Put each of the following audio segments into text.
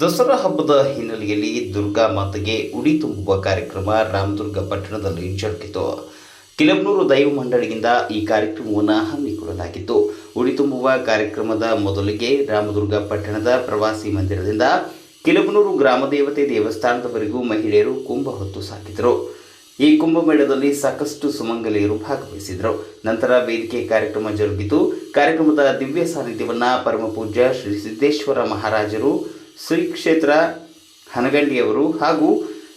ದಸರಾ ಹಬ್ಬದ ಹಿನ್ನೆಲೆಯಲ್ಲಿ ದುರ್ಗಾ ಮಾತೆಗೆ ಉಡಿ ತುಂಬುವ ಕಾರ್ಯಕ್ರಮ ರಾಮದುರ್ಗ ಪಟ್ಟಣದಲ್ಲಿ ಜರುಗಿತು. ಕಿಲಬ್ನೂರು ದೈವ ಮಂಡಳಿಯಿಂದ ಈ ಕಾರ್ಯಕ್ರಮವನ್ನು ಹಮ್ಮಿಕೊಳ್ಳಲಾಗಿತ್ತು. ಉಡಿ ತುಂಬುವ ಕಾರ್ಯಕ್ರಮದ ಮೊದಲಿಗೆ ರಾಮದುರ್ಗ ಪಟ್ಟಣದ ಪ್ರವಾಸಿ ಮಂದಿರದಿಂದ ಕಿಲಬ್ನೂರು ಗ್ರಾಮದೇವತೆ ದೇವಸ್ಥಾನದವರೆಗೂ ಮಹಿಳೆಯರು ಕುಂಭ ಹೊತ್ತು ಸಾಕಿದರು. ಈ ಕುಂಭಮೇಳದಲ್ಲಿ ಸಾಕಷ್ಟು ಸುಮಂಗಲಿಯರು ಭಾಗವಹಿಸಿದರು. ನಂತರ ವೇದಿಕೆ ಕಾರ್ಯಕ್ರಮ ಜರುಗಿತು. ಕಾರ್ಯಕ್ರಮದ ದಿವ್ಯ ಸಾನ್ನಿಧ್ಯವನ್ನು ಪರಮಪೂಜ್ಯ ಶ್ರೀ ಸಿದ್ದೇಶ್ವರ ಮಹಾರಾಜರು ಶ್ರೀ ಕ್ಷೇತ್ರ ಹನಗಂಡಿಯವರು ಹಾಗೂ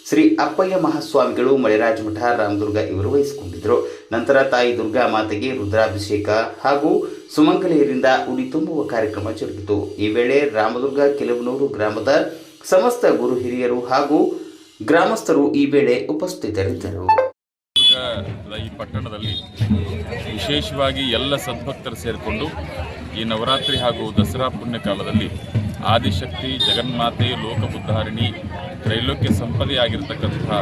ಶ್ರೀ ಅಪ್ಪಯ್ಯ ಮಹಾಸ್ವಾಮಿಗಳು ಮಳೆರಾಜ ಮಠ ರಾಮದುರ್ಗ ಇವರು ವಹಿಸಿಕೊಂಡಿದ್ದರು. ನಂತರ ತಾಯಿ ದುರ್ಗಾ ಮಾತೆಗೆ ರುದ್ರಾಭಿಷೇಕ ಹಾಗೂ ಸುಮಂಗಲೆಯರಿಂದ ಉಡಿ ತುಂಬುವ ಕಾರ್ಯಕ್ರಮ ಜರುಗಿತು. ಈ ವೇಳೆ ರಾಮದುರ್ಗ ಕೆಲವನೂರು ಗ್ರಾಮದ ಸಮಸ್ತ ಗುರು ಹಿರಿಯರು ಹಾಗೂ ಗ್ರಾಮಸ್ಥರು ಈ ವೇಳೆ ಉಪಸ್ಥಿತರಿದ್ದರು. ಈ ಪಟ್ಟಣದಲ್ಲಿ ವಿಶೇಷವಾಗಿ ಎಲ್ಲ ಸದ್ಭಕ್ತರು ಸೇರಿಕೊಂಡು ಈ ನವರಾತ್ರಿ ಹಾಗೂ ದಸರಾ ಪುಣ್ಯ ಕಾಲದಲ್ಲಿ ಆದಿಶಕ್ತಿ, ಜಗನ್ಮಾತೆ, ಲೋಕಬುದ್ಧಾರಿಣಿ, ತ್ರೈಲೋಕ್ಯ ಸಂಪದೆಯಾಗಿರ್ತಕ್ಕಂತಹ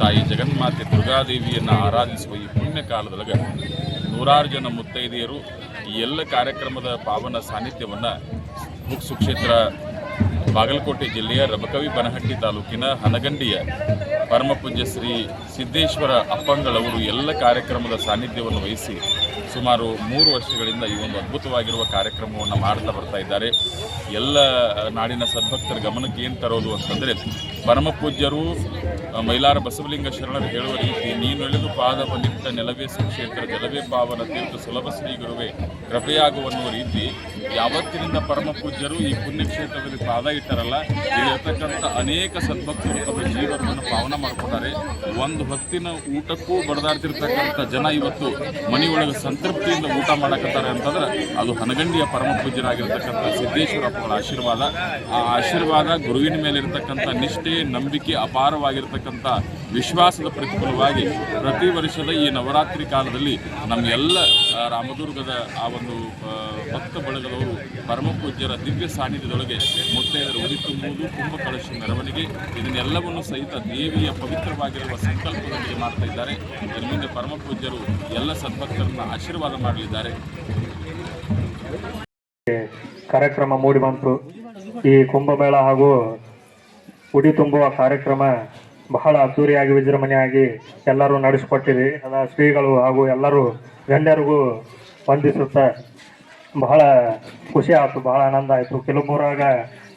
ತಾಯಿ ಜಗನ್ಮಾತೆ ದುರ್ಗಾದೇವಿಯನ್ನು ಆರಾಧಿಸುವ ಈ ಪುಣ್ಯ ಕಾಲದೊಳಗೆ ನೂರಾರು ಜನ ಮುತ್ತೈದೆಯರು ಎಲ್ಲ ಕಾರ್ಯಕ್ರಮದ ಪಾವನ ಸಾನ್ನಿಧ್ಯವನ್ನು ಮುಕ್ಸು ಕ್ಷೇತ್ರ ಬಾಗಲಕೋಟೆ ಜಿಲ್ಲೆಯ ರಬಕವಿ ಬನಹಟ್ಟಿ ತಾಲೂಕಿನ ಹನಗಂಡಿಯ ಪರಮಪೂಜ್ಯ ಶ್ರೀ ಸಿದ್ದೇಶ್ವರ ಅಪ್ಪಂಗಳವರು ಎಲ್ಲ ಕಾರ್ಯಕ್ರಮದ ಸಾನ್ನಿಧ್ಯವನ್ನು ವಹಿಸಿ ಸುಮಾರು ಮೂರು ವರ್ಷಗಳಿಂದ ಈ ಒಂದು ಅದ್ಭುತವಾಗಿರುವ ಕಾರ್ಯಕ್ರಮವನ್ನು ಮಾಡ್ತಾ ಬರ್ತಾ ಇದ್ದಾರೆ. ಎಲ್ಲ ನಾಡಿನ ಸದ್ಭಕ್ತರ ಗಮನಕ್ಕೆ ಏನು ತರೋದು ಅಂತಂದರೆ, ಪರಮಪೂಜ್ಯರು ಮೈಲಾರ ಬಸವಲಿಂಗ ಶರಣರು ಹೇಳುವ ರೀತಿ, ನೀನು ಎಳೆದು ಪಾದವ ನಿಟ್ಟ ನೆಲವೇ ಸುಕ್ಷೇತ್ರ, ಜಲವೇ ಪಾವನ ತೀರ್ಥ, ಸುಲಭ ಶ್ರೀ ಗುರುವೆ ಕೃಪೆಯಾಗುವನ್ನುವ ರೀತಿ ಯಾವತ್ತಿನಿಂದ ಪರಮಪೂಜ್ಯರು ಈ ಪುಣ್ಯಕ್ಷೇತ್ರದಲ್ಲಿ ಪಾದ ಇಟ್ಟರಲ್ಲ ಇಲ್ಲಿರ್ತಕ್ಕಂಥ ಅನೇಕ ಸದ್ಭಕ್ತರು ತಮ್ಮ ಜೀವನವನ್ನು ಪಾವನ ಮಾಡ್ಕೊಂಡಾರೆ ಒಂದು ಹೊತ್ತಿನ ಊಟಕ್ಕೂ ಬಡದಾಡ್ತಿರ್ತಕ್ಕಂಥ ಜನ ಇವತ್ತು ಮನೆಯೊಳಗೆ ಸಂತೃಪ್ತಿಯಿಂದ ಊಟ ಮಾಡಕತ್ತಾರೆ ಅಂತಂದ್ರೆ ಅದು ಹನಗಂಡಿಯ ಪರಮ ಪೂಜ್ಯರಾಗಿರ್ತಕ್ಕಂಥ ಸಿದ್ದೇಶ್ವರಪ್ಪಗಳ ಆಶೀರ್ವಾದ. ಆ ಆಶೀರ್ವಾದ ಗುರುವಿನ ಮೇಲೆ ನಿಷ್ಠೆ, ನಂಬಿಕೆ ಅಪಾರವಾಗಿರ್ತಕ್ಕಂಥ ವಿಶ್ವಾಸದ ಪ್ರತಿಫಲವಾಗಿ ಪ್ರತಿ ವರ್ಷದ ಈ ನವರಾತ್ರಿ ಕಾಲದಲ್ಲಿ ನಮ್ಮೆಲ್ಲ ರಾಮದುರ್ಗದ ಆ ಒಂದು ಭಕ್ತ ಬಳಗದವರು ಪರಮ ಪೂಜ್ಯರ ದಿವ್ಯ ಸಾನ್ನಿಧ್ಯದೊಳಗೆ ಮುತ್ತೈದರ ಉದಿ ತುಂಬುವುದು ಕುಂಭ ಕಳಶ ಮೆರವಣಿಗೆ. ಇದನ್ನೆಲ್ಲವನ್ನು ಸಹಿತ ದೇವಿಯ ಪವಿತ್ರವಾಗಿರುವ ಸಂಕಲ್ಪದೊಂದಿಗೆ ಮಾಡ್ತಾ ಇದ್ದಾರೆ. ಪರಮ ಪೂಜ್ಯರು ಎಲ್ಲ ಸದ್ಭಕ್ತರನ್ನ ಆಶೀರ್ವಾದ ಮಾಡಲಿದ್ದಾರೆ. ಕಾರ್ಯಕ್ರಮ ಮೂಡಿ ಬಂತು. ಈ ಕುಂಭಮೇಳ ಹಾಗೂ ಉಡಿ ತುಂಬುವ ಕಾರ್ಯಕ್ರಮ ಬಹಳ ಅದ್ದೂರಿಯಾಗಿ, ವಿಜೃಂಭಣೆಯಾಗಿ ಎಲ್ಲರೂ ನಡೆಸಿಕೊಟ್ಟಿರಿ ಅದ ಶ್ರೀಗಳು ಹಾಗೂ ಎಲ್ಲರೂ ಗಣ್ಯರಿಗೂ ವಂದಿಸುತ್ತಾ ಬಹಳ ಖುಷಿ ಆಯಿತು, ಬಹಳ ಆನಂದ ಆಯಿತು. ಕೆಲವೂರಾಗ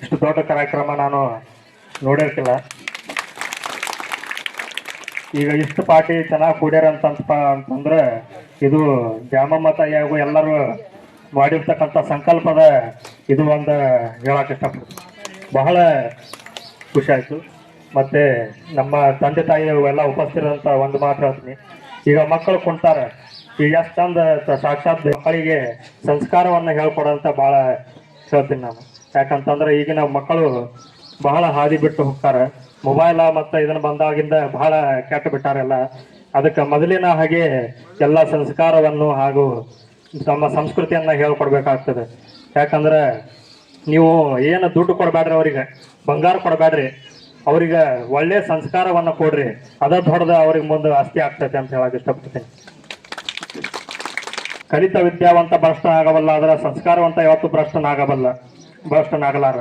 ಇಷ್ಟು ದೊಡ್ಡ ಕಾರ್ಯಕ್ರಮ ನಾನು ನೋಡಿರ್ತಿಲ್ಲ. ಈಗ ಇಷ್ಟು ಪಾರ್ಟಿ ಚೆನ್ನಾಗಿ ಕೂಡ್ಯಾರ ಅಂತ ಅಂತಂದ್ರೆ ಇದು ದ್ಯಾಮಮ್ಮ ತಾಯಿಯಾಗೂ ಎಲ್ಲರೂ ಮಾಡಿರ್ತಕ್ಕಂಥ ಸಂಕಲ್ಪದ ಇದು ಒಂದು ಹೇಳಕ್ಕೆ ಇಷ್ಟಪಡ್ತೀನಿ. ಬಹಳ ಖುಷಿ ಆಯಿತು. ಮತ್ತು ನಮ್ಮ ತಂದೆ ತಾಯಿ ಎಲ್ಲ ಉಪಸ್ಥಿರಂತ ಒಂದು ಮಾತು ಹೇಳ್ತೀನಿ. ಈಗ ಮಕ್ಕಳು ಕುಂತಾರೆ. ಈಗ ಎಷ್ಟು ಚಂದ ಸಾಕ್ಷಾತ್ ಮಕ್ಕಳಿಗೆ ಸಂಸ್ಕಾರವನ್ನು ಹೇಳ್ಕೊಡೋಂಥ ಭಾಳ ಹೇಳ್ತೀನಿ ನಾನು. ಯಾಕಂತಂದ್ರೆ ಈಗಿನ ಮಕ್ಕಳು ಬಹಳ ಹಾದಿ ಬಿಟ್ಟು ಹೋಗ್ತಾರ. ಮೊಬೈಲ್ ಮತ್ತು ಇದನ್ನ ಬಂದಾಗಿಂದ ಬಹಳ ಬಿಟ್ಟಾರೆ ಬಿಟ್ಟಾರೆಲ್ಲ ಅದಕ್ಕೆ ಮೊದಲಿನ ಹಾಗೆ ಎಲ್ಲ ಸಂಸ್ಕಾರವನ್ನು ಹಾಗೂ ತಮ್ಮ ಸಂಸ್ಕೃತಿಯನ್ನ ಹೇಳ್ಕೊಡ್ಬೇಕಾಗ್ತದೆ. ಯಾಕಂದ್ರೆ ನೀವು ಏನು ದುಡ್ಡು ಕೊಡಬೇಡ್ರಿ ಅವ್ರಿಗೆ, ಬಂಗಾರ ಕೊಡಬೇಡ್ರಿ, ಅವ್ರಿಗೆ ಒಳ್ಳೆ ಸಂಸ್ಕಾರವನ್ನ ಕೊಡ್ರಿ, ಅದ ದೊಡ್ಡದ ಅವ್ರಿಗೆ ಮುಂದೆ ಆಸ್ತಿ ಆಗ್ತೈತೆ ಅಂತ ಹೇಳಕ್ ಇಷ್ಟಪಡ್ತೀನಿ. ಕಲಿತ ವಿದ್ಯಾವಂತ ಭ್ರಷ್ಟ ಆಗಬಲ್ಲ, ಅದರ ಸಂಸ್ಕಾರವಂತ ಯಾವತ್ತು ಭ್ರಷ್ಟನಾಗಬಲ್ಲ. ಭ್ರಷ್ಟನಾಗಲಾರ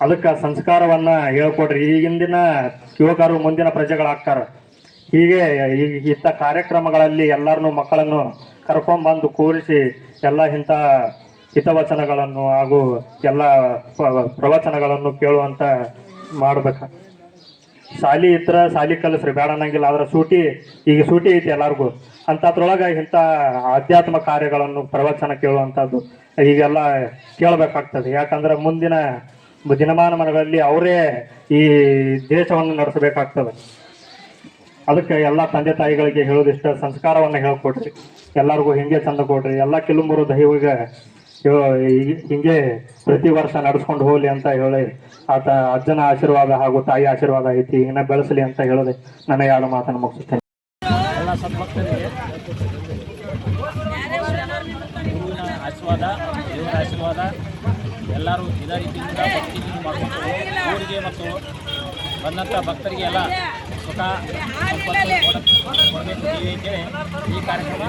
ಅದಕ್ಕೆ ಸಂಸ್ಕಾರವನ್ನ ಹೇಳ್ಕೊಡ್ರಿ. ಈಗಿಂದಿನ ಯುವಕರು ಮುಂದಿನ ಪ್ರಜೆಗಳಾಗ್ತಾರ. ಹೀಗೆ ಇಂಥ ಕಾರ್ಯಕ್ರಮಗಳಲ್ಲಿ ಎಲ್ಲರನ್ನು ಮಕ್ಕಳನ್ನು ಕರ್ಕೊಂಡ್ಬಂದು ಕೂರಿಸಿ ಎಲ್ಲ ಇಂಥ ಹಿತವಚನಗಳನ್ನು ಹಾಗೂ ಎಲ್ಲ ಪ್ರವಚನಗಳನ್ನು ಕೇಳುವಂತ ಮಾಡ್ಬೇಕು. ಶಾಲಿ ಇದ್ರೆ ಶಾಲಿ ಕಲಿಸ್ರಿ. ಬೇಡ ಅನ್ನಂಗಿಲ್ಲ. ಆದ್ರೆ ಸೂಟಿ, ಈಗ ಸೂಟಿ ಐತಿ ಎಲ್ಲಾರ್ಗು. ಅಂಥದ್ರೊಳಗೆ ಇಂಥ ಆಧ್ಯಾತ್ಮ ಕಾರ್ಯಗಳನ್ನು ಪ್ರವಚನ ಕೇಳುವಂಥದ್ದು ಈಗೆಲ್ಲ ಕೇಳಬೇಕಾಗ್ತದೆ. ಯಾಕಂದ್ರೆ ಮುಂದಿನ ದಿನಮಾನಮಾನಗಳಲ್ಲಿ ಅವರೇ ಈ ದೇಶವನ್ನು ನಡೆಸಬೇಕಾಗ್ತದೆ. ಅದಕ್ಕೆ ಎಲ್ಲ ತಂದೆ ತಾಯಿಗಳಿಗೆ ಹೇಳೋದಿಷ್ಟ ಸಂಸ್ಕಾರವನ್ನು ಹೇಳ್ಕೊಡ್ರಿ. ಎಲ್ಲರಿಗೂ ಹಿಂಗೆ ಚಂದ ಕೊಡ್ರಿ. ಎಲ್ಲ ಕಿಲುಂಬರು ದೈವಿಗೆ ಹಿಂಗೆ ಪ್ರತಿ ವರ್ಷ ನಡೆಸ್ಕೊಂಡು ಹೋಗ್ಲಿ ಅಂತ ಹೇಳಿ ಆತ ಅಜ್ಜನ ಆಶೀರ್ವಾದ ಹಾಗೂ ತಾಯಿ ಆಶೀರ್ವಾದ ಐತಿ, ಇನ್ನ ಬೆಳೆಸಲಿ ಅಂತ ಹೇಳೋದೆ ನನಗೆ ಎರಡು ಮಾತನ್ನು ಮುಗಿಸುತ್ತೇನೆ ಆಶೀರ್ವಾದ, ದೇವರ ಆಶೀರ್ವಾದ. ಎಲ್ಲರೂ ಇದೇ ರೀತಿ ಮಾಡ್ಕೊಂಡು ಅವರಿಗೆ ಮತ್ತು ಬಂದಂಥ ಭಕ್ತರಿಗೆ ಎಲ್ಲ ಸುಖ ಕೊಡಬೇಕು ಈ ಕಾರ್ಯಕ್ರಮ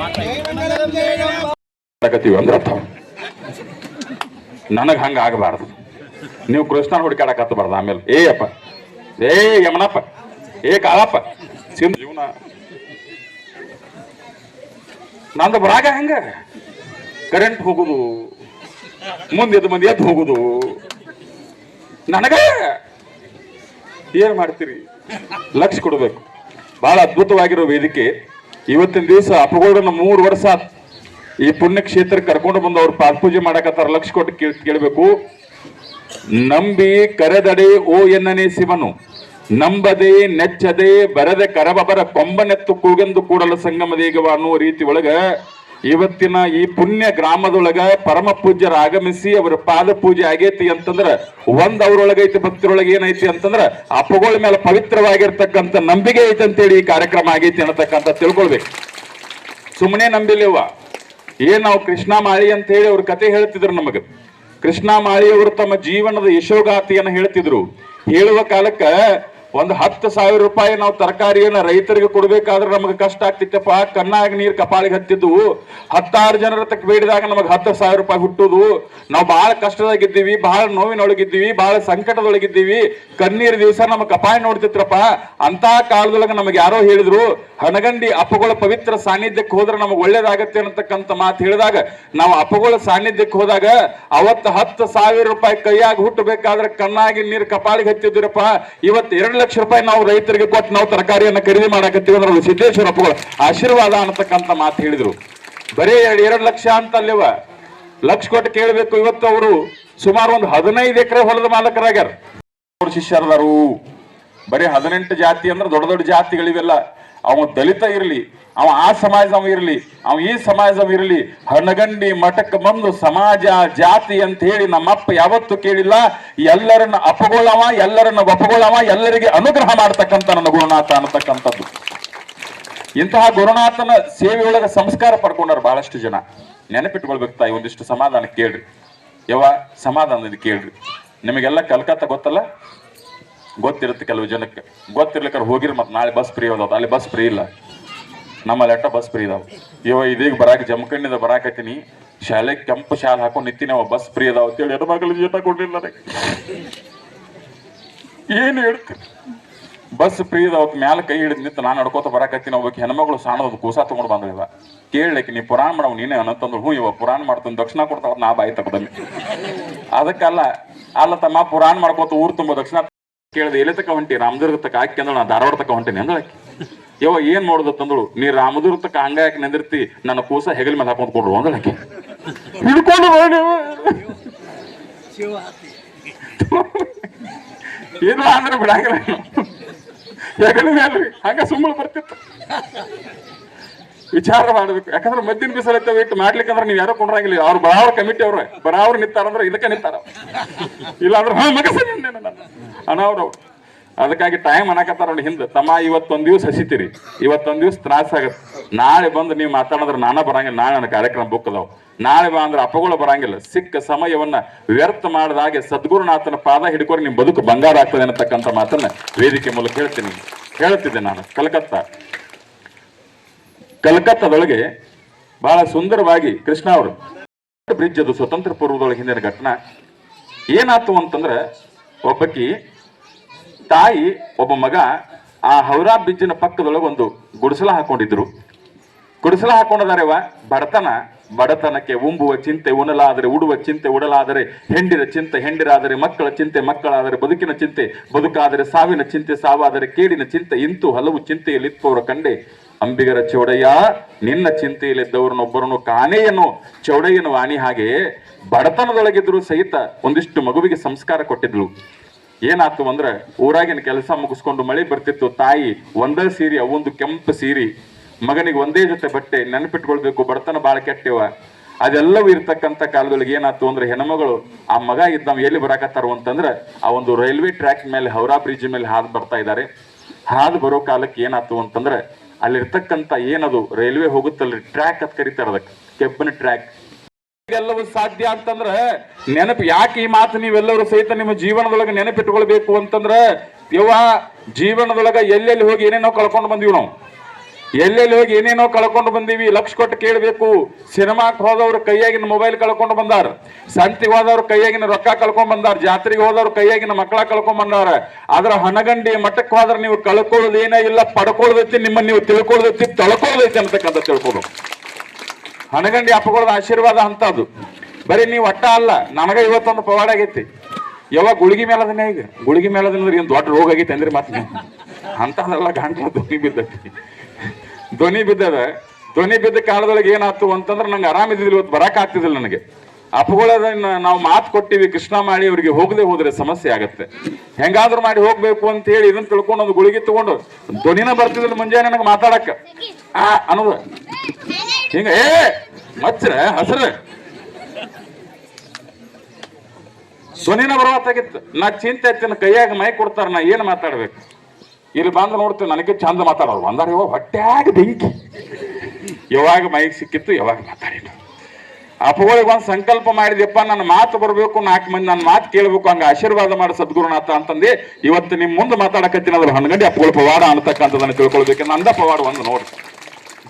ಮಾಡ್ತಾ ಅಂದ್ರೆ ನನಗೆ ಹಂಗೆ ಆಗಬಾರ್ದು. ನೀವು ಕೃಷ್ಣ ಹುಡುಕಾಡಕತ್ತಬಾರ್ದು ಆಮೇಲೆ. ಏ ಅಪ್ಪ. ಏ ಯಮನಪ್ಪ. ಏ ಕಾಲಪ್ಪ ಸಿಂಧ ಜೀವನ. ನಂದು ಬರಾಗ ಹೆಂಗ? ಕರೆಂಟ್ ಹೋಗುದು. ಮುಂದೆ ಎದ್ದು ಮಂದಿ ಎದ್ದು ಹೋಗುದು. ನನಗ ಏನ್ ಮಾಡ್ತೀರಿ? ಲಕ್ಷ ಕೊಡಬೇಕು. ಬಹಳ ಅದ್ಭುತವಾಗಿರೋ ವೇದಿಕೆ. ಇವತ್ತಿನ ದಿವಸ ಅಪಗೋಡನ ಮೂರು ವರ್ಷ. ಈ ಪುಣ್ಯ ಕ್ಷೇತ್ರಕ್ಕೆ ಕರ್ಕೊಂಡು ಬಂದು ಅವ್ರು ಪಾದಪೂಜೆ ಮಾಡಕತ್ತಾರ ಲಕ್ಷ ಕೊಟ್ಟು ಕೇಳಬೇಕು. ನಂಬಿ ಕರೆದಡೆ ಓ ಎನ್ನನೆ ಶಿವನು. ನಂಬದೆ ನೆಚ್ಚದೆ ಬರದೆ ಕರಬಬರ ಕೊಂಬನೆತ್ತು ಕೂಗೆಂದು ಕೂಡಲ ಸಂಗಮದೇಗವ ಅನ್ನುವ ರೀತಿ ಒಳಗ ಇವತ್ತಿನ ಈ ಪುಣ್ಯ ಗ್ರಾಮದೊಳಗ ಪರಮ ಪೂಜ್ಯರ ಆಗಮಿಸಿ ಅವರ ಪಾದ ಪೂಜೆ ಆಗೈತಿ ಅಂತಂದ್ರ ಒಂದ್ ಅವ್ರೊಳಗೈತಿ ಭಕ್ತರೊಳಗೆ ಏನೈತಿ ಅಂತಂದ್ರ ಅಪ್ಪಗಳ ಮೇಲೆ ಪವಿತ್ರವಾಗಿರ್ತಕ್ಕಂಥ ನಂಬಿಕೆ ಐತಿ ಅಂತೇಳಿ ಈ ಕಾರ್ಯಕ್ರಮ ಆಗೈತಿ ಅನ್ನತಕ್ಕಂಥ ತಿಳ್ಕೊಳ್ಬೇಕು. ಸುಮ್ಮನೆ ನಂಬಿಲ್ಲವ ಏನ್ ನಾವು ಕೃಷ್ಣ ಮಾಳಿ ಅಂತ ಹೇಳಿ ಅವ್ರ ಕತೆ ಹೇಳ್ತಿದ್ರು ನಮಗ. ಕೃಷ್ಣ ಮಾಳಿ ಅವರು ತಮ್ಮ ಜೀವನದ ಯಶೋಗಾತಿಯನ್ನು ಹೇಳ್ತಿದ್ರು. ಹೇಳುವ ಕಾಲಕ್ಕ ಒಂದು ಹತ್ತು ಸಾವಿರ ರೂಪಾಯಿ ನಾವು ತರಕಾರಿಯನ್ನ ರೈತರಿಗೆ ಕೊಡಬೇಕಾದ್ರೆ ನಮಗೆ ಕಷ್ಟ ಆಗ್ತಿತ್ತಪ್ಪ. ಕಣ್ಣಾಗ ನೀರು ಕಪಾಳಿಗೆ ಹತ್ತಿದ್ವು. ಹತ್ತಾರು ಜನರ ತಕ್ಕ ಬೇಡಿದಾಗ ನಮಗೆ ಹತ್ತು ಸಾವಿರ ರೂಪಾಯಿ ಹುಟ್ಟುದು. ನಾವು ಬಹಳ ಕಷ್ಟದಾಗಿದ್ದೀವಿ ಬಹಳ ನೋವಿನೊಳಗಿದ್ದೀವಿ ಬಹಳ ಸಂಕಟದೊಳಗಿದ್ದೀವಿ. ಕಣ್ಣೀರು ದಿವಸ ನಮ್ಮ ಕಪಾಯಿ ನೋಡ್ತಿತ್ರಪ್ಪ ಅಂತ ಕಾಲದೊಳಗೆ ನಮಗೆ ಯಾರೋ ಹೇಳಿದ್ರು, ಹಣಗಂಡಿ ಅಪ್ಪಗಳ ಪವಿತ್ರ ಸಾನ್ನಿಧ್ಯಕ್ಕೆ ಹೋದ್ರೆ ನಮಗೆ ಒಳ್ಳೇದಾಗತ್ತೆ ಅನ್ನತಕ್ಕಂಥ ಮಾತು ಹೇಳಿದಾಗ, ನಾವು ಅಪ್ಪಗಳ ಸಾನ್ನಿಧ್ಯಕ್ಕೆ ಹೋದಾಗ ಅವತ್ತು ಹತ್ತು ಸಾವಿರ ರೂಪಾಯಿ ಕೈಯಾಗಿ ಹುಟ್ಟಬೇಕಾದ್ರೆ ಕಣ್ಣಾಗಿ ನೀರು ಕಪಾಳಿಗೆ ಹತ್ತಿದ್ರಪ್ಪ ಇವತ್ತು ಎರಡು ಲಕ್ಷ ರೂಪಾಯಿ ನಾವು ರೈತರಿಗೆ ಕೊಟ್ಟು ನಾವು ತರಕಾರಿಯನ್ನು ಖರೀದಿ ಮಾಡಕತ್ತೀವಿ ಅಂದ್ರೆ ಸಿದ್ದೇಶ್ವರಪ್ಪಗಳು, ಆಶೀರ್ವಾದ ಅನ್ನತಕ್ಕಂಥ ಮಾತು ಹೇಳಿದ್ರು. ಬರೀ ಎರಡು ಎರಡು ಲಕ್ಷ ಅಂತ ಅಲ್ಲಿವ ಲಕ್ಷ ಕೊಟ್ಟು ಕೇಳಬೇಕು, ಇವತ್ತು ಅವರು ಸುಮಾರು ಒಂದು ಹದಿನೈದು ಎಕರೆ ಹೊಲದ ಮಾಲಕರಾಗ್ಯಾರ. ಶಿಷ್ಯರದಾರು. ಬರೀ ಹದಿನೆಂಟು ಜಾತಿ ಅಂದ್ರೆ ದೊಡ್ಡ ದೊಡ್ಡ ಜಾತಿಗಳಿವೆಲ್ಲ. ಅವ ದಲಿತ ಇರಲಿ, ಅವ ಆ ಸಮಾಜವ ಇರಲಿ, ಅವ ಈ ಸಮಾಜವ ಇರಲಿ, ಹಣಗಂಡಿ ಮಠಕ್ಕೆ ಬಂದು ಸಮಾಜ, ಜಾತಿ ಅಂತ ಹೇಳಿ ನಮ್ಮಪ್ಪ ಯಾವತ್ತು ಕೇಳಿಲ್ಲ, ಎಲ್ಲರನ್ನ ಅಪಗೊಳ್ಳವ, ಎಲ್ಲರನ್ನ ಒಪ್ಪಗೊಳ್ಳವ ಎಲ್ಲರಿಗೆ ಅನುಗ್ರಹ ಮಾಡ್ತಕ್ಕಂಥ ನನ್ನ ಗುರುನಾಥ ಅನ್ನತಕ್ಕಂಥದ್ದು. ಇಂತಹ ಗುರುನಾಥನ ಸೇವೆಯೊಳಗ ಸಂಸ್ಕಾರ ಪಡ್ಕೊಂಡಾರ ಬಹಳಷ್ಟು ಜನ. ನೆನಪಿಟ್ಕೊಳ್ಬೇಕು ತಾಯಿ, ಒಂದಿಷ್ಟು ಸಮಾಧಾನ ಕೇಳ್ರಿ. ಯಾವ ಸಮಾಧಾನದಲ್ಲಿ ಕೇಳ್ರಿ. ನಿಮಗೆಲ್ಲ ಕಲ್ಕತ್ತಾ ಗೊತ್ತಲ್ಲ? ಗೊತ್ತಿರುತ್ತೆ ಕೆಲವು ಜನಕ್ಕೆ. ಗೊತ್ತಿರ್ಲಿಕ್ಕಾರ ಹೋಗಿರ್ ಮತ್ತೆ ನಾಳೆ ಬಸ್ ಫ್ರೀ ಅದಾವ ಅಲ್ಲಿ ಬಸ್ ಫ್ರೀ ಇಲ್ಲ. ನಮ್ಮಲ್ಲಿ ಎಟ್ಟ ಬಸ್ ಫ್ರೀ ಇದಾವ. ಇವ ಇದೀಗ ಬರಾಕ ಜಮಖಂಡಿಂದ ಬರಾಕತ್ತೀನಿ ಶಾಲೆ ಕೆಂಪು ಶಾಲೆ ಹಾಕೊಂಡು ನಿಂತೀನಿ ಅವ, ಬಸ್ ಫ್ರೀ ಅದಾವ ಅಂತೇಳಿ ಹೆಣ್ಮಕ್ಳು ಜೀತ ಕೊಡ್ಲಿಲ್ಲ ನನಗೆ ಏನು ಹೇಳ್ತೀನಿ ಬಸ್ ಫ್ರೀ ಇದಾವತ್ ಮ್ಯಾಲ ಕೈ ಹಿಡಿದು ನಿಂತು ನಾನು ನಡ್ಕೋತ ಬರಾಕತ್ತೀನಿ ಒಬ್ಬಕ್ಕೆ ಹೆಣ್ಮಗಳು ಸಾಣದ ಕೂಸ ತಗೊಂಡು ಇವ. ಕೇಳಲಿಕ್ಕೆ ನೀ ಪುರಾಣ ಮಾಡವ್, ನೀನೇ ಅನ್ನತಂದ್ರು ಹ್ಞೂ ಇವ ಪುರಾಣ ಮಾಡ್ತಾನೆ ದಕ್ಷಿಣ ಕೊಡ್ತಾವ ನಾ ಬಾಯಿ ತಗೊಂಡಲ್ಲಿ ಅದಕ್ಕಲ್ಲ, ಅಲ್ಲ ತಮ್ಮ ಪುರಾಣ ಮಾಡ್ಕೋತ ಊರು ತುಂಬ ದಕ್ಷಿಣ ಕೇಳಿದೆ, ಎಲ್ಲಿ ತಕ ಹೊಂಟಿ ರಾಮದುರ್ಗ ತಕ ಹಾಕಿ ಅಂದಳು, ನಾ ಧಾರವಾಡ ತಕ ಹೊಂಟೇನೆ ಅಂದ್ರೆ. ಯವ್ವ, ಏನ್ ಮಾಡೋದು ತಂದಳು ನೀ ರಾಮದುರ್ಗ ತಕ ಹಂಗ ಯಾಕೆ ನಿಂದಿರ್ತಿ ನನ್ನ ಕೂಸ ಹೆಗಲ ಮೇಲೆ ಹಾಕೊಂಡ್ ಕೊಡ್ರು ಅಂದ್ರೆ. ಹಿಡ್ಕೊಂಡು. ಏನು ಅಂದ್ರೆ ಬಿಡಂಗಿಲ್ಲ ಹೆಗಲ ಮೇಲೆ ಹಂಗ ಸುಮ್ಮನೆ ಬರ್ತಿತ್ತು ವಿಚಾರ ಮಾಡಬೇಕು. ಯಾಕಂದ್ರೆ ಮದ್ದಿನ ಬಿಸಿಲತ್ತ ಇಟ್ಟು ಮಾಡ್ಲಿಕ್ಕೆ ಅಂದ್ರೆ ನೀವು ಯಾರೋ ಕೊಂಡ್ರಂಗಿಲ್ಲ. ಅವ್ರು ಬರಾವ್ರ ಕಮಿಟಿ ಅವ್ರೆ. ಬರಾವ್ರ ನಿಂತಾರಂದ್ರೆ ಇದಕ್ಕೆ ನಿಂತಾರ ಇಲ್ಲ ಅಂದ್ರೆ ಹಾ ಮಗಸ ಅನಾವ್ರ ಅದಕ್ಕಾಗಿ ಟೈಮ್ ಅನ್ನಕತ್ತಾರ ನೋಡಿ ಹಿಂದೆ. ತಮ್ಮ, ಇವತ್ತೊಂದ್ ದಿವ್ಸ ಹಸಿತೀರಿ. ಇವತ್ತೊಂದ್ ದಿವ್ಸ ತ್ರಾಸ ಆಗತ್ತೆ. ನಾಳೆ ಬಂದು ನೀವು ಮಾತಾಡಿದ್ರೆ ನಾನ ಬರಂಗಿಲ್ಲ. ನಾಳೆ ನನ್ನ ಕಾರ್ಯಕ್ರಮ ಬುಕ್ ಅದಾವ. ನಾಳೆ ಬಾ ಅಂದ್ರೆ ಅಪಗಳು ಬರಂಗಿಲ್ಲ. ಸಿಕ್ಕ ಸಮಯವನ್ನ ವ್ಯರ್ಥ ಮಾಡಿದಾಗೆ ಸದ್ಗುರುನಾಥನ ಪಾದ ಹಿಡ್ಕೊಂಡು ನಿಮ್ ಬದುಕು ಬಂಗಾರ ಆಗ್ತದೆ ಅನ್ನತಕ್ಕಂಥ ಮಾತನ್ನ ವೇದಿಕೆ ಮೂಲಕ ಹೇಳ್ತೀನಿ. ಹೇಳ್ತಿದ್ದೆ ನಾನು. ಕಲ್ಕತ್ತಾ. ಕಲ್ಕತ್ತಾದೊಳಗೆ ಬಹಳ ಸುಂದರವಾಗಿ ಕೃಷ್ಣ ಅವರು ಬ್ರಿಡ್ಜ್ ಅದು ಸ್ವತಂತ್ರ ಪೂರ್ವದೊಳಗೆ ಹಿಂದಿನ ಘಟನಾ. ಏನಾಯ್ತು ಅಂತಂದ್ರೆ ಒಬ್ಬಕಿ ತಾಯಿ, ಒಬ್ಬ ಮಗ ಆ ಹೌರಾ ಬ್ರಿಡ್ಜಿನ ಪಕ್ಕದೊಳಗೆ ಒಂದು ಗುಡಿಸಲ ಹಾಕೊಂಡಿದ್ರು. ಗುಡಿಸಲ ಹಾಕೊಂಡದಾರೆವ ಬಡತನ, ಬಡತನಕ್ಕೆ ಉಂಬುವ ಚಿಂತೆ ಉಣಲಾದರೆ, ಉಡುವ ಚಿಂತೆ ಉಡಲಾದರೆ ಹೆಂಡಿರ ಚಿಂತೆ ಹೆಂಡಿರಾದರೆ, ಮಕ್ಕಳ ಚಿಂತೆ ಮಕ್ಕಳಾದರೆ, ಬದುಕಿನ ಚಿಂತೆ ಬದುಕಾದರೆ, ಸಾವಿನ ಚಿಂತೆ, ಸಾವಾದರೆ, ಕೇಡಿನ ಚಿಂತೆ, ಇಂತೂ ಹಲವು ಚಿಂತೆಯಲ್ಲಿತ್ತವರ ಕಂಡೆ. ಅಂಬಿಗರ ಚೌಡಯ್ಯ, ನಿನ್ನ ಚಿಂತೆಯಲ್ಲಿದ್ದವರನ್ನೊಬ್ಬರನ್ನು ಕಾಣೆಯನ್ನು ಚೌಡಯ್ಯನ ವಾಣಿ ಹಾಗೆ ಬಡತನದೊಳಗಿದ್ರು ಸಹಿತ ಒಂದಿಷ್ಟು ಮಗುವಿಗೆ ಸಂಸ್ಕಾರ ಕೊಟ್ಟಿದ್ಲು. ಏನಾಯ್ತು ಅಂದ್ರೆ ಊರಾಗಿನ ಕೆಲಸ ಮುಗಿಸ್ಕೊಂಡು ಮಳೆ ಬರ್ತಿತ್ತು, ತಾಯಿ ಒಂದೇ ಸೀರೆ ಅವೊಂದು ಕೆಂಪು ಸೀರೆ. ಮಗನಿಗೆ ಒಂದೇ ಜೊತೆ ಬಟ್ಟೆ, ನೆನಪಿಟ್ಕೊಳ್ಬೇಕು, ಬಡತನ ಬಾಳ ಕೆಟ್ಟವ. ಅದೆಲ್ಲವೂ ಇರ್ತಕ್ಕಂಥ ಕಾಲದೊಳಗೆ ಏನಾಯ್ತು ಅಂದ್ರೆ ಹೆಣ್ಮಗಳು, ಆ ಮಗ ಇದ್ದಾವ ಎಲ್ಲಿ ಬರಾಕತ್ತಾರು ಅಂತಂದ್ರೆ ಆ ಒಂದು ರೈಲ್ವೆ ಟ್ರ್ಯಾಕ್ ಮೇಲೆ, ಹೌರಾ ಬ್ರಿಡ್ಜ್ ಮೇಲೆ ಹಾದು ಬರ್ತಾ ಇದ್ದಾರೆ. ಹಾದು ಬರೋ ಕಾಲಕ್ಕೆ ಏನಾಯ್ತು ಅಂತಂದ್ರೆ ಅಲ್ಲಿರ್ತಕ್ಕಂಥ ಏನದು ರೈಲ್ವೆ ಹೋಗುತ್ತಲ್ರಿ? ಟ್ರ್ಯಾಕ್ ಅಂತ ಕರೀತಾರೆ ಅದಕ್ಕೆ. ಕೆಬ್ಬನ ಟ್ರ್ಯಾಕ್ ಎಲ್ಲವೂ ಸಾಧ್ಯ ಅಂತಂದ್ರ ನೆನಪು, ಯಾಕೆ ಈ ಮಾತು ನೀವೆಲ್ಲರೂ ಸಹಿತ ನಿಮ್ಮ ಜೀವನದೊಳಗೆ ನೆನಪಿಟ್ಕೊಳ್ಬೇಕು ಅಂತಂದ್ರೆ ಇವ ಜೀವನದೊಳಗ ಎಲ್ಲೆಲ್ಲಿ ಹೋಗಿ ಏನೇನೋ ಕಳ್ಕೊಂಡು ಬಂದೀವಿ ನಾವು. ಎಲ್ಲೆಲ್ಲಿ ಹೋಗಿ ಏನೇನೋ ಕಳ್ಕೊಂಡು ಬಂದೀವಿ ಲಕ್ಷ ಕೊಟ್ಟು ಕೇಳಬೇಕು. ಸಿನಿಮಾಕ್ ಹೋದವ್ರ ಕೈಯಾಗಿನ ಮೊಬೈಲ್ ಕಳ್ಕೊಂಡು ಬಂದಾರ. ಸಂತಿಗೆ ಹೋದವ್ರ ಕೈಯಾಗಿನ ರೊಕ್ಕ ಕಳ್ಕೊಂಡ್ ಬಂದಾರ. ಜಾತ್ರೆಗೆ ಹೋದವ್ರ ಕೈಯಾಗಿನ ಮಕ್ಕಳ ಕಳ್ಕೊಂಡ್ ಬಂದಾರ. ಆದ್ರ ಹಣಗಂಡಿ ಮಠಕ್ಕೆ ಹೋದ್ರ ನೀವು ಕಳ್ಕೊಳ್ಳೋದು ಏನೇ ಇಲ್ಲ, ಪಡ್ಕೊಳ್ಳೋದೈತಿ, ನಿಮ್ಮನ್ನ ನೀವು ತಿಳ್ಕೊಳ್ಳೋದೈತಿ, ತಳ್ಕೊಳ್ಳೋದೈತಿ ಅಂತಕ್ಕಂಥ ತಿಳ್ಕೊಡು ಹಣಗಂಡಿ ಅಪ್ಪಗಳದ ಆಶೀರ್ವಾದ ಅಂತದ್ದು ಬರೀ ನೀವು ಒಟ್ಟ ಅಲ್ಲ, ನನಗ ಇವತ್ತೊಂದು ಪವಾಡ ಆಗೈತಿ. ಯಾವಾಗ ಗುಳಿಗೆ ಮೇಲದನ್ನೇ ಈಗ? ಗುಳಿಗೆ ಮೇಲದ್ರೆ ಏನು ದೊಡ್ಡ ರೋಗ ಆಗೈತೆ ಅಂದ್ರೆ ಮತ್ತೆ. ಅಂತದೆಲ್ಲ ಗಂಟ್ಲ ಬಿದ್ದೈತಿ. ಧ್ವನಿ ಧ್ವನಿ ಬಿದ್ದ ಕಾಲದೊಳಗೆ ಏನಾಯ್ತು ಅಂತಂದ್ರೆ ನಂಗೆ ಆರಾಮಿದ್ದಿಲ್ಲ ಇವತ್ತು ಬರಕ್ ಆಗ್ತಿದಿಲ್ಲ ನನಗೆ. ಅಪ್ಪಗಳದನ್ನ ನಾವು ಮಾತು ಕೊಟ್ಟಿವಿ, ಕೃಷ್ಣ ಮಾಡಿ ಅವ್ರಿಗೆ ಹೋಗದೆ ಹೋದ್ರೆ ಸಮಸ್ಯೆ ಆಗತ್ತೆ. ಹೆಂಗಾದ್ರೂ ಮಾಡಿ ಹೋಗ್ಬೇಕು ಅಂತ ಹೇಳಿ ಇದನ್ನ ತಿಳ್ಕೊಂಡು ಒಂದು ಗುಳಿಗೆ ತಗೊಂಡು ಧ್ವನಿನ ಬರ್ತಿದ್ದಿಲ್ಲ ಮುಂಜಾನೆ ನನಗೆ ಮಾತಾಡಕ್ಕ. ಆ, ಅನ್ನೋದು. ಹಿಂಗ, ಏ, ಮಚ್ಚರ, ಹಸ್ರ. ಧ್ವನಿನ ಬರವತ್ತಾಗಿತ್ತು. ನಾ ಚಿಂತೆ ಕೈಯಾಗ ಮೈ ಕೊಡ್ತಾರ, ನಾ ಏನ್ ಮಾತಾಡ್ಬೇಕು? ಇಲ್ಲಿ ಬಂದು ನೋಡ್ತೀವಿ ನನಗೆ ಚಂದ ಮಾತಾಡೋದು ಅಂದಾರ ಇವಾಗ ಹೊಟ್ಯಾಗ ಬೆಂಕಿ. ಯಾವಾಗ ಮೈಗೆ ಸಿಕ್ಕಿತ್ತು, ಯಾವಾಗ ಮಾತಾಡಿದ್ದು. ಅಪ್ಪಗಳಿಗೆ ಒಂದು ಸಂಕಲ್ಪ ಮಾಡಿದ್ಯಪ್ಪ, ನನ್ನ ಮಾತು ಬರಬೇಕು, ನಾಲ್ಕು ಮಂದಿ ನನ್ನ ಮಾತು ಕೇಳಬೇಕು, ಹಂಗೆ ಆಶೀರ್ವಾದ ಮಾಡಿ ಸದ್ಗುರುನಾಥ ಅಂತಂದು ಇವತ್ತು ನಿಮ್ಮ ಮುಂದೆ ಮಾತಾಡಕತ್ತೀನಿ ಅದ್ರ ಹನ್ಗಂಡಿ ಅಪ್ಪಗಳ ಪವಾಡ ಅನ್ನತಕ್ಕಂಥದ್ದನ್ನು ತಿಳ್ಕೊಳ್ಬೇಕು. ನಂದ ಪವಾಡ ಒಂದು ನೋಡಿ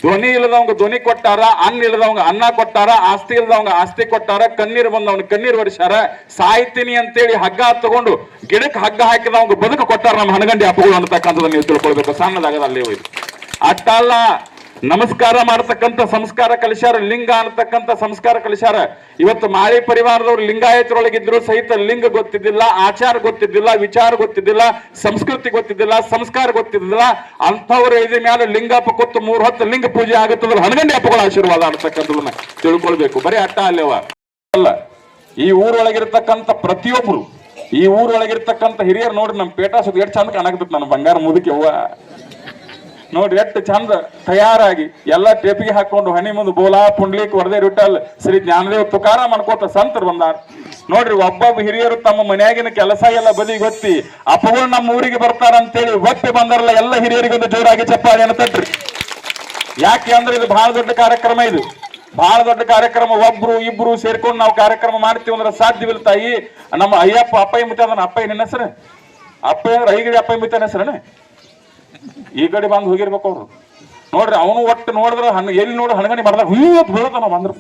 ಧ್ವನಿ ಇಲ್ಲದವಂಗ ಧ್ವನಿ ಕೊಟ್ಟಾರ, ಅನ್ನ ಇಲ್ಲದವಂಗ ಅನ್ನ ಕೊಟ್ಟಾರ, ಆಸ್ತಿ ಇಲ್ಲದವಂಗ ಆಸ್ತಿ ಕೊಟ್ಟಾರ, ಕಣ್ಣೀರು ಬಂದವನ್ ಕಣ್ಣೀರು ಒರಿಸಾರ ಸಾಯ್ತೀನಿ ಅಂತೇಳಿ ಹಗ್ಗ ತಗೊಂಡು ಗಿಡಕ್ಕೆ ಹಗ್ಗ ಹಾಕಿದವಂಗ ಬದುಕು ಕೊಟ್ಟಾರ ನಮ್ಮ ಹನಗಂಡಿ ಅಪ್ಪಗಳು ಅಂತಕ್ಕಂಥದ್ದು ನೀವು ತಿಳ್ಕೊಳ್ಬೇಕು. ಸಣ್ಣದಾಗದ ಅಲ್ಲಿ ಹೋಯ್ತು ಅಟ್ಟ ಅಲ್ಲ ನಮಸ್ಕಾರ ಮಾಡತಕ್ಕಂಥ ಸಂಸ್ಕಾರ ಕಲಿಸ್ಯಾರ, ಲಿಂಗ ಅನ್ನತಕ್ಕಂಥ ಸಂಸ್ಕಾರ ಕಲಿಸ್ಯಾರ. ಇವತ್ತು ಮಾಳಿ ಪರಿವಾರದವ್ರು ಲಿಂಗಾಯತರೊಳಗಿದ್ರು ಸಹಿತ ಲಿಂಗ ಗೊತ್ತಿದ್ದಿಲ್ಲ, ಆಚಾರ ಗೊತ್ತಿದ್ದಿಲ್ಲ, ವಿಚಾರ ಗೊತ್ತಿದ್ದಿಲ್ಲ, ಸಂಸ್ಕೃತಿ ಗೊತ್ತಿದ್ದಿಲ್ಲ, ಸಂಸ್ಕಾರ ಗೊತ್ತಿದ್ದಿಲ್ಲ. ಅಂಥವ್ರು ಇದ ಮೇಲೆ ಲಿಂಗಪ್ಪ ಕೊತ್ತು ಮೂರು ಹೊತ್ತು ಲಿಂಗ ಪೂಜೆ ಆಗುತ್ತದ್ರ ಹನಗಂಡಿ ಹಬ್ಬಗಳ ಆಶೀರ್ವಾದ ಅನ್ನತಕ್ಕಂಥದನ್ನ ತಿಳ್ಕೊಳ್ಬೇಕು. ಬರೀ ಅಟ್ಟ ಅಲ್ಲೇವ? ಅಲ್ಲ, ಈ ಊರೊಳಗಿರ್ತಕ್ಕಂಥ ಪ್ರತಿಯೊಬ್ರು, ಈ ಊರೊಳಗಿರ್ತಕ್ಕಂಥ ಹಿರಿಯರು ನೋಡ್ರಿ ನಮ್ಮ ಪೇಟ ಸುತ್ತ ಎಷ್ಟು ಚಂದ ಕಾಣಕತ್ತೈತಿ ನನ್ನ ಬಂಗಾರ ಮುದುಕಿ ಅವ್ವ. ನೋಡ್ರಿ ಎಷ್ಟು ಚಂದ ತಯಾರಾಗಿ ಎಲ್ಲ ಟೇಪಿಗೆ ಹಾಕೊಂಡು ಹನಿ ಮುಂದೆ ಬೋಲಾ ಪುಂಡ್ಲಿಕ್ ಹೊಡೆದೆ ವಿಠಲ್ ಶ್ರೀ ಜ್ಞಾನದೇವ್ ತುಕಾರ ಅನ್ಕೋತ ಸಂತರು ಬಂದಾರ. ನೋಡ್ರಿ, ಒಬ್ಬೊಬ್ಬ ಹಿರಿಯರು ತಮ್ಮ ಮನೆಯಾಗಿನ ಕೆಲಸ ಎಲ್ಲ ಬದಿ ಗೊತ್ತಿ ಅಪ್ಪಗಳು ನಮ್ಮ ಊರಿಗೆ ಬರ್ತಾರ ಅಂತೇಳಿ ಒಪ್ಪಿ ಬಂದಾರಲ್ಲ, ಎಲ್ಲ ಹಿರಿಯರಿಗೆ ಒಂದು ಜೋರಾಗಿ ಚಪ್ಪಾಳೆ ತಟ್ರಿ. ಯಾಕೆ ಅಂದ್ರೆ ಇದು ಬಹಳ ದೊಡ್ಡ ಕಾರ್ಯಕ್ರಮ ಇದು. ಬಹಳ ದೊಡ್ಡ ಕಾರ್ಯಕ್ರಮ, ಒಬ್ರು ಇಬ್ರು ಸೇರ್ಕೊಂಡು ನಾವು ಕಾರ್ಯಕ್ರಮ ಮಾಡ್ತೀವಿ ಅಂದ್ರೆ ಸಾಧ್ಯವಿಲ್ಲ ತಾಯಿ. ನಮ್ಮ ಅಯ್ಯಪ್ಪ, ಅಪ್ಪಯ್ಯ ಮುತ್ತ ಅದನ್ನ ನಿನ್ನ ಹೆಸರು? ಅಪ್ಪಯ್ಯ ಅಂದ್ರೆ ಐಗಿಡಿ ಅಪ್ಪಯ್ಯ ಮುತ್ತನ ಹೆಸರನೇ? ಈ ಕಡೆ ಬಂದು ಹೋಗಿರ್ಬೇಕು ಅವ್ರು. ನೋಡ್ರಿ, ಅವನು ಒಟ್ಟು ನೋಡಿದ್ರೆ ಹಣ್ಣು, ಎಲ್ಲಿ ನೋಡಿ ಹಣಗಣಿ ಮಾಡ್ದಾಗ ಹುಯ್ಯತ್ ಬೀಳತಾನ ಬಂದ್ರ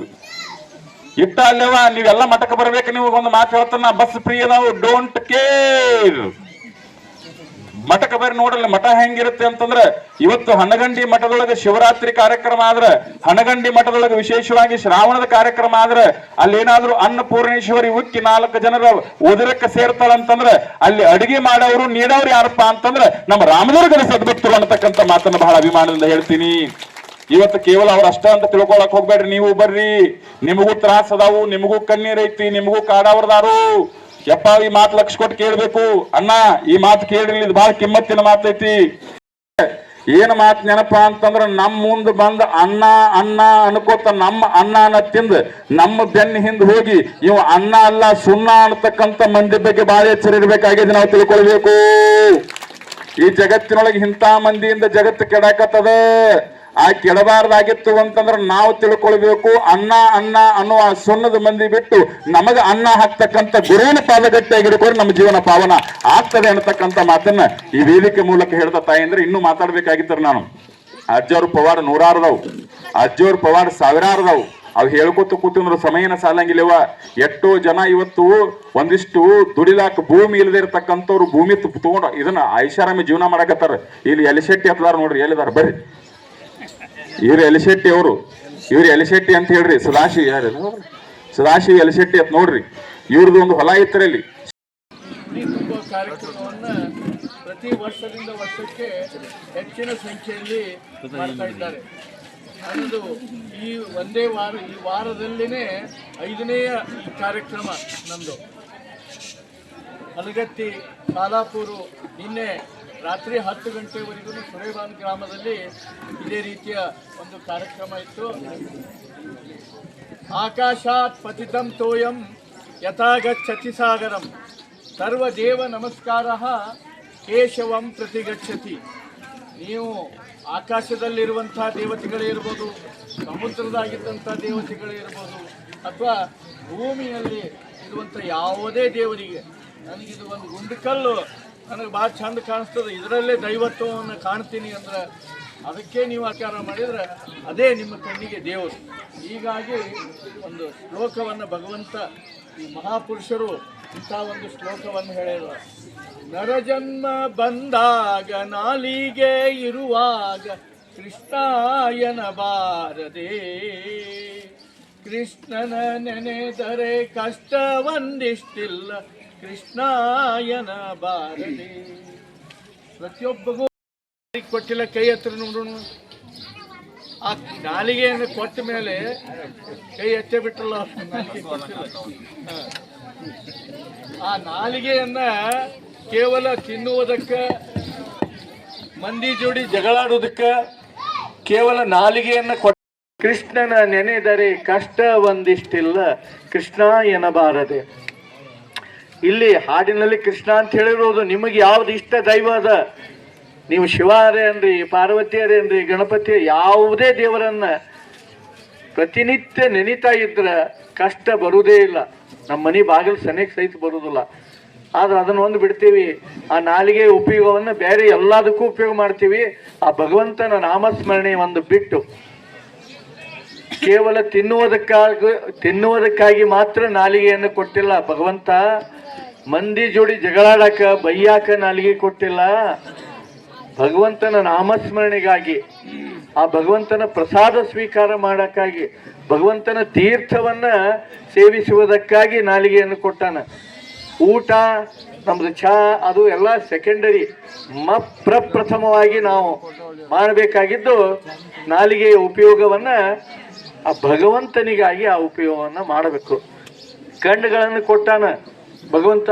ಇಟ್ಟ ಅಲ್ಲೇವ, ನೀವೆಲ್ಲ ಮಠಕ್ಕೆ ಬರ್ಬೇಕು, ನೀವು ಒಂದು ಮಾತು ಹೇಳ್ತಾನ ಬಸ್ ಫ್ರೀ ಅದಾವು ಡೋಂಟ್ ಕೇರ್ ಮಠಕ್ಕೆ ಬರ್ರಿ ನೋಡಲ್ಲ ಮಠ ಹೆಂಗಿರುತ್ತೆ ಅಂತಂದ್ರೆ, ಇವತ್ತು ಹನಗಂಡಿ ಮಠದೊಳಗೆ ಶಿವರಾತ್ರಿ ಕಾರ್ಯಕ್ರಮ ಆದ್ರೆ, ಹನಗಂಡಿ ಮಠದೊಳಗೆ ವಿಶೇಷವಾಗಿ ಶ್ರಾವಣದ ಕಾರ್ಯಕ್ರಮ ಆದ್ರೆ, ಅಲ್ಲೇನಾದ್ರೂ ಅನ್ನಪೂರ್ಣೇಶ್ವರಿ ಉಕ್ಕಿ ನಾಲ್ಕು ಜನರ ಉದರಕ್ಕೆ ಸೇರ್ತಾರಂತಂದ್ರೆ ಅಲ್ಲಿ ಅಡಿಗೆ ಮಾಡೋರು ನೀಡೋರು ಯಾರಪ್ಪ ಅಂತಂದ್ರೆ, ನಮ್ಮ ರಾಮದುರ್ಗದ ಸದ್ಭಕ್ತರು ಅನ್ನತಕ್ಕಂಥ ಮಾತನ್ನ ಬಹಳ ಅಭಿಮಾನದಿಂದ ಹೇಳ್ತೀನಿ. ಇವತ್ತು ಕೇವಲ ಅವ್ರ ಅಷ್ಟ ಅಂತ ತಿಳ್ಕೊಳಕ್ ಹೋಗ್ಬೇಡ್ರಿ, ನೀವು ಬರ್ರಿ. ನಿಮಗೂ ತ್ರಾಸ ಅದಾವು, ನಿಮಗೂ ಕಣ್ಣೀರ್ ಐತಿ, ನಿಮಗೂ ಕಾಡಾವರ್ದಾರು. ಯಪ್ಪ, ಈ ಮಾತು ಲಕ್ಷ ಕೊಟ್ಟು ಕೇಳಬೇಕು. ಅಣ್ಣ, ಈ ಮಾತು ಕೇಳಿರ್ಲಿ, ಇದು ಬಹಳ ಕಿಮ್ಮತ್ತಿನ ಮಾತೈತಿ ಏನ್ ಮಾತು ನೆನಪ ಅಂತಂದ್ರ ನಮ್ಮ ಮುಂದೆ ಬಂದ ಅನ್ನ ಅನ್ನ ಅನ್ಕೋತ ನಮ್ಮ ಅಣ್ಣನ ತಿಂದ್ ನಮ್ಮ ಬೆನ್ನ ಹಿಂದ್ ಹೋಗಿ, ಇವ್ ಅನ್ನ ಅಲ್ಲ ಸುಣ್ಣ ಅನ್ನತಕ್ಕಂತ ಮಂದಿ ಬಗ್ಗೆ ಬಹಳ ಎಚ್ಚರಿ ಇರ್ಬೇಕಾಗಿದೆ ನಾವು ತಿಳ್ಕೊಳ್ಬೇಕು. ಈ ಜಗತ್ತಿನೊಳಗೆ ಇಂಥ ಮಂದಿಯಿಂದ ಜಗತ್ತು ಕೆಡಾಕತ್ತದ. ಆ ಕೆಡಬಾರ್ದಾಗಿತ್ತು ಅಂತಂದ್ರೆ ನಾವು ತಿಳ್ಕೊಳ್ಬೇಕು. ಅನ್ನ ಅನ್ನ ಅನ್ನುವ ಸುಣ್ಣದ ಮಂದಿ ಬಿಟ್ಟು ನಮಗ ಅನ್ನ ಹಾಕ್ತಕ್ಕಂಥ ಗುರುವಿನ ಪಾದಗಟ್ಟೆ ಹಿಡ್ಕೊಂಡು ನಮ್ಮ ಜೀವನ ಪಾವನ ಆಗ್ತದೆ ಅನ್ನತಕ್ಕಂಥ ಮಾತನ್ನ ಈ ವೇದಿಕೆ ಮೂಲಕ ಹೇಳ್ದ ತಾಯಿ ಅಂದ್ರೆ ಇನ್ನೂ ಮಾತಾಡ್ಬೇಕಾಗಿತ್ತರ ನಾನು. ಅಜ್ಜವ್ರ ಪವಾಡ ನೂರಾರದವು. ಅಜ್ಜವ್ರ ಪವಾಡ ಸಾವಿರಾರದವು. ಅವ್ ಹೇಳ್ಕೊತ ಕೂತಂದ್ರೆ ಸಮಯನ ಸಾಲಂಗಿಲ್ಲವ ಎಷ್ಟೋ ಜನ ಇವತ್ತು ಒಂದಿಷ್ಟು ದುಡಿಲಾಕ ಭೂಮಿ ಇಲ್ಲದೆ ಇರತಕ್ಕಂಥವ್ರು ಭೂಮಿ ತಗೊಂಡು ಇದನ್ನ ಐಷಾರಾಮಿ ಜೀವನ ಮಾಡಕತ್ತಾರ. ಇಲ್ಲಿ ಎಲಿಶೆಟ್ಟಿ ಹತ್ತದಾರ ನೋಡ್ರಿ ಹೇಳಿದಾರ ಬರ್ರಿ. ಇವ್ರು ಎಲಿಶೆಟ್ಟಿ ಅವರು. ಇವ್ರು ಎಲಿಶೆಟ್ಟಿ ಅಂತ ಹೇಳ್ರಿ, ಸದಾಶಿವ ಯಾರು? ಸದಾಶಿವ ಎಲಿಶೆಟ್ಟಿ ಅಂತ ನೋಡ್ರಿ. ಇವ್ರದ್ದು ಒಂದು ಹೊಲ ಇತ್ತರಲ್ಲಿ ಪ್ರತಿ ವರ್ಷದಿಂದ ವರ್ಷಕ್ಕೆ ಹೆಚ್ಚಿನ ಸಂಖ್ಯೆಯಲ್ಲಿ ಮಾಡ್ತಾ ಇದ್ದಾರೆ. ಅನ್ನೋದು ಈ ಒಂದೇ ವಾರ, ಈ ವಾರದಲ್ಲಿನೇ ಐದನೆಯ ಕಾರ್ಯಕ್ರಮ ನಮ್ಮದು ಅಲಗತ್ತಿ ಕಾಲಾಪೂರು ನಿನ್ನೆ ರಾತ್ರಿ ಹತ್ತು ಗಂಟೆವರೆಗೂ ಸುರೇಬಾನ್ ಗ್ರಾಮದಲ್ಲಿ ಇದೇ ರೀತಿಯ ಒಂದು ಕಾರ್ಯಕ್ರಮ ಇತ್ತು. ಆಕಾಶಾತ್ ಪತಿತಂ ತೋಯಂ ಯಥಾಗಚ್ಚತಿ ಸಾಗರಂ. ಸರ್ವದೇವ ನಮಸ್ಕಾರ ಕೇಶವಂ ಪ್ರತಿಗಚ್ಚತಿ ನೀವು ಆಕಾಶದಲ್ಲಿರುವಂಥ ದೇವತೆಗಳೇ ಇರ್ಬೋದು, ಸಮುದ್ರದಾಗಿದ್ದಂಥ ದೇವತೆಗಳೇ ಇರ್ಬೋದು, ಅಥವಾ ಭೂಮಿಯಲ್ಲಿ ಇರುವಂಥ ಯಾವುದೇ ದೇವರಿಗೆ, ನನಗಿದು ಒಂದು ಗುಂಡುಕಲ್ಲು ನನಗೆ ಭಾಳ ಚಂದ ಕಾಣಿಸ್ತದೆ. ಇದರಲ್ಲೇ ದೈವತ್ವವನ್ನು ಕಾಣ್ತೀನಿ ಅಂದ್ರೆ ಅದಕ್ಕೆ ನೀವು ಆಚಾರ ಮಾಡಿದರೆ ಅದೇ ನಿಮ್ಮ ಕಣ್ಣಿಗೆ ದೇವರು. ಹೀಗಾಗಿ ಒಂದು ಶ್ಲೋಕವನ್ನು ಭಗವಂತ ಈ ಮಹಾಪುರುಷರು ಇಂಥ ಒಂದು ಶ್ಲೋಕವನ್ನು ಹೇಳಿದ ನರಜನ್ಮ ಬಂದಾಗ ನಾಲಿಗೆ ಇರುವಾಗ ಕೃಷ್ಣಾಯನ ಬಾರದೆ ಕೃಷ್ಣನ ನೆನೆದರೆ ಕಷ್ಟವೊಂದಿಷ್ಟಿಲ್ಲ ಕೃಷ್ಣಾಯನ ಬಾರದೆ ಪ್ರತಿಯೊಬ್ಬಗೂ ಕೊಟ್ಟಿಲ್ಲ ಕೈ ಹತ್ರ ನೋಡೋಣ. ಆ ನಾಲಿಗೆಯನ್ನು ಕೊಟ್ಟ ಮೇಲೆ ಕೈ ಎತ್ತೆ ಬಿಟ್ಟಲ್ಲ. ಆ ನಾಲಿಗೆಯನ್ನ ಕೇವಲ ತಿನ್ನುವುದಕ್ಕ, ಮಂದಿ ಜೋಡಿ ಜಗಳಾಡುವುದಕ್ಕ ಕೇವಲ ನಾಲಿಗೆಯನ್ನ ಕೊಟ್ಟ ಕೃಷ್ಣನ ನೆನೆದರೆ ಕಷ್ಟ ಒಂದಿಷ್ಟಿಲ್ಲ. ಕೃಷ್ಣ ಎನ್ನಬಾರದೆ ಇಲ್ಲಿ ಹಾಡಿನಲ್ಲಿ ಕೃಷ್ಣ ಅಂತ ಹೇಳಿರೋದು ನಿಮಗೆ ಯಾವ್ದು ಇಷ್ಟ ದೈವ ಅದ? ನೀವು ಶಿವಾರೇ ಅನ್ರಿ, ಪಾರ್ವತಿಯರೇ ಅನ್ರಿ ಗಣಪತಿ ಯಾವುದೇ ದೇವರನ್ನ ಪ್ರತಿನಿತ್ಯ ನೆನಿತಾ ಇದ್ರ ಕಷ್ಟ ಬರುವುದೇ ಇಲ್ಲ. ನಮ್ಮ ಮನೆ ಬಾಗಿಲು ಸನೇಕ್ ಸಹಿತ ಬರುವುದಿಲ್ಲ ಆದ್ರೆ ಅದನ್ನ ಒಂದು ಬಿಡ್ತೀವಿ, ಆ ನಾಲಿಗೆ ಉಪಯೋಗವನ್ನು ಬೇರೆ ಎಲ್ಲದಕ್ಕೂ ಉಪಯೋಗ ಮಾಡ್ತೀವಿ. ಆ ಭಗವಂತನ ನಾಮಸ್ಮರಣೆ ಒಂದು ಬಿಟ್ಟು ಕೇವಲ ತಿನ್ನುವುದಕ್ಕಾಗ, ತಿನ್ನುವುದಕ್ಕಾಗಿ ಮಾತ್ರ ನಾಲಿಗೆಯನ್ನು ಕೊಟ್ಟಿಲ್ಲ. ಭಗವಂತ ಮಂದಿ ಜೋಡಿ ಜಗಳಾಡಕ, ಬೈಯಾಕ ನಾಲಿಗೆ ಕೊಟ್ಟಿಲ್ಲ. ಭಗವಂತನ ನಾಮಸ್ಮರಣೆಗಾಗಿ, ಆ ಭಗವಂತನ ಪ್ರಸಾದ ಸ್ವೀಕಾರ ಮಾಡಕ್ಕಾಗಿ, ಭಗವಂತನ ತೀರ್ಥವನ್ನ ಸೇವಿಸುವುದಕ್ಕಾಗಿ ನಾಲಿಗೆಯನ್ನು ಕೊಟ್ಟಾನ. ಊಟ, ನಮ್ದು ಚಾ, ಅದು ಎಲ್ಲ ಸೆಕೆಂಡರಿ ಮ, ಪ್ರಪ್ರಥಮವಾಗಿ ನಾವು ಮಾಡಬೇಕಾಗಿದ್ದು ನಾಲಿಗೆಯ ಉಪಯೋಗವನ್ನ ಆ ಭಗವಂತನಿಗಾಗಿ ಆ ಉಪಯೋಗವನ್ನ ಮಾಡಬೇಕು. ಕಣ್ಣುಗಳನ್ನು ಕೊಟ್ಟಾನ ಭಗವಂತ.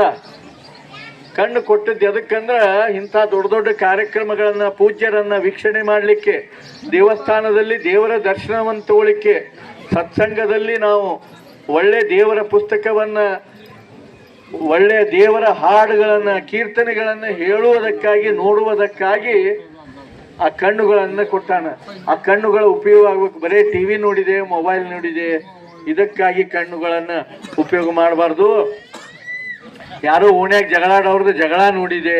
ಕಣ್ಣು ಕೊಟ್ಟದ್ದು ಎದಕ್ಕಂದ್ರೆ ಇಂಥ ದೊಡ್ಡ ದೊಡ್ಡ ಕಾರ್ಯಕ್ರಮಗಳನ್ನು, ಪೂಜ್ಯರನ್ನ ವೀಕ್ಷಣೆ ಮಾಡಲಿಕ್ಕೆ, ದೇವಸ್ಥಾನದಲ್ಲಿ ದೇವರ ದರ್ಶನವನ್ನು ತಗೊಳ್ಳಿಕ್ಕೆ ಸತ್ಸಂಗದಲ್ಲಿ ನಾವು ಒಳ್ಳೆ ದೇವರ ಪುಸ್ತಕವನ್ನ ಒಳ್ಳೆಯ ದೇವರ ಹಾಡುಗಳನ್ನ, ಕೀರ್ತನೆಗಳನ್ನ ಹೇಳುವುದಕ್ಕಾಗಿ, ನೋಡುವುದಕ್ಕಾಗಿ ಆ ಕಣ್ಣುಗಳನ್ನ ಕೊಟ್ಟಾನ. ಆ ಕಣ್ಣುಗಳ ಉಪಯೋಗ ಆಗ್ಬೇಕು. ಬರೇ ಟಿವಿ ನೋಡಿದೆ, ಮೊಬೈಲ್ ನೋಡಿದೆ. ಇದಕ್ಕಾಗಿ ಕಣ್ಣುಗಳನ್ನ ಉಪಯೋಗ ಮಾಡಬಾರ್ದು. ಯಾರೋ ಓಣ್ಯಾಗ ಜಗಳಾಡೋರ್ದು ಜಗಳ ನೋಡಿದೆ.